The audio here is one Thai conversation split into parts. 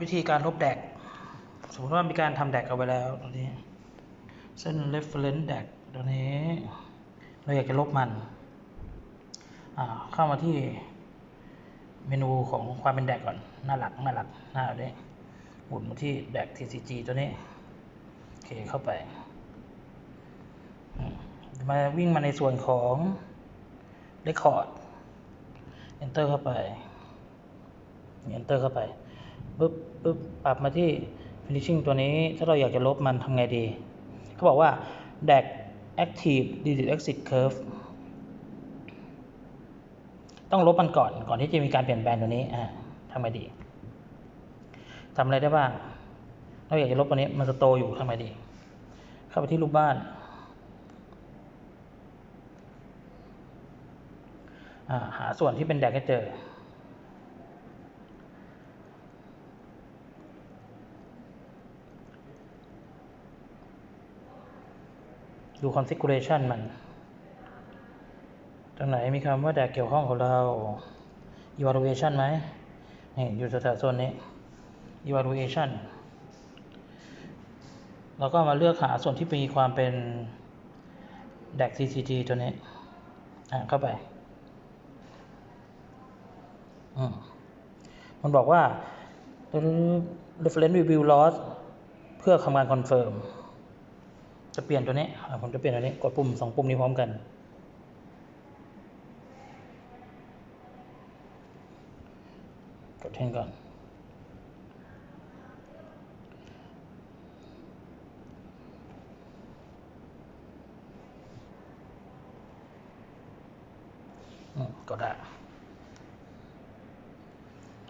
วิธีการลบแดก สมมติว่ามีการทำแดกเอาไว้แล้วตรงนี้ เส้น reference แดกตรงนี้ เราอยากจะลบมัน เข้ามาที่เมนูของความเป็นแดกก่อน หน้าหลักหน้าหลักหน้านี้หมุนมาที่แดก TCG ตัวนี้ โอเคเข้าไปมมาวิ่งมาในส่วนของ Record Enter เข้าไป Enter เข้าไป ปึ๊บปึ๊บปรับมาที่ finishing ตัวนี้ ถ้าเราอยากจะลบมันทำไงดี เขาบอกว่า DAC active delete exit curve ต้องลบมันก่อน ก่อนที่จะมีการเปลี่ยนแปลงตัวนี้อ่าทำไงดีทำอะไรได้บ้างเราอยากจะลบตัวนี้ มันสโตอยู่ทำไงดี เข้าไปที่รูปบ้านอ่าหาส่วนที่เป็นแดกให้เจอ ดู configuration มัน ตรงไหนมีคำว่าแดกเกี่ยวข้องกับเรา evaluation ไหมนี่อยู่แถวๆโซนนี้ evaluation แล้วก็มาเลือกหาส่วนที่มีความเป็น DAC CCG ตัวนี้ อ่าเข้าไป อืมมันบอกว่า reference review loss เพื่อทำงาน confirm จะเปลี่ยนตัวนี้ ผมจะเปลี่ยนตัวนี้ กดปุ่มสองปุ่มนี้พร้อมกัน กดเทนก่อน กดได้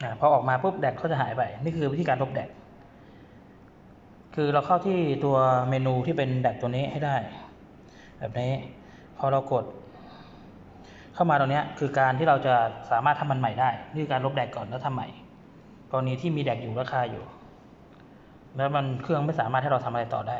อ่าพอออกมาปุ๊บแดกเขาจะหายไป นี่คือวิธีการลบแดก คือเราเข้าที่ตัวเมนูที่เป็นแดกตัวนี้ให้ได้ แบบนี้พอเรากด เข้ามาตรงนี้คือการที่เราจะสามารถทำมันใหม่ได้ นี่การลบแดกก่อนแล้วทำใหม่กรณีที่มีแดกอยู่ราคาอยู่ แล้วมันเครื่องไม่สามารถให้เราทำอะไรต่อได้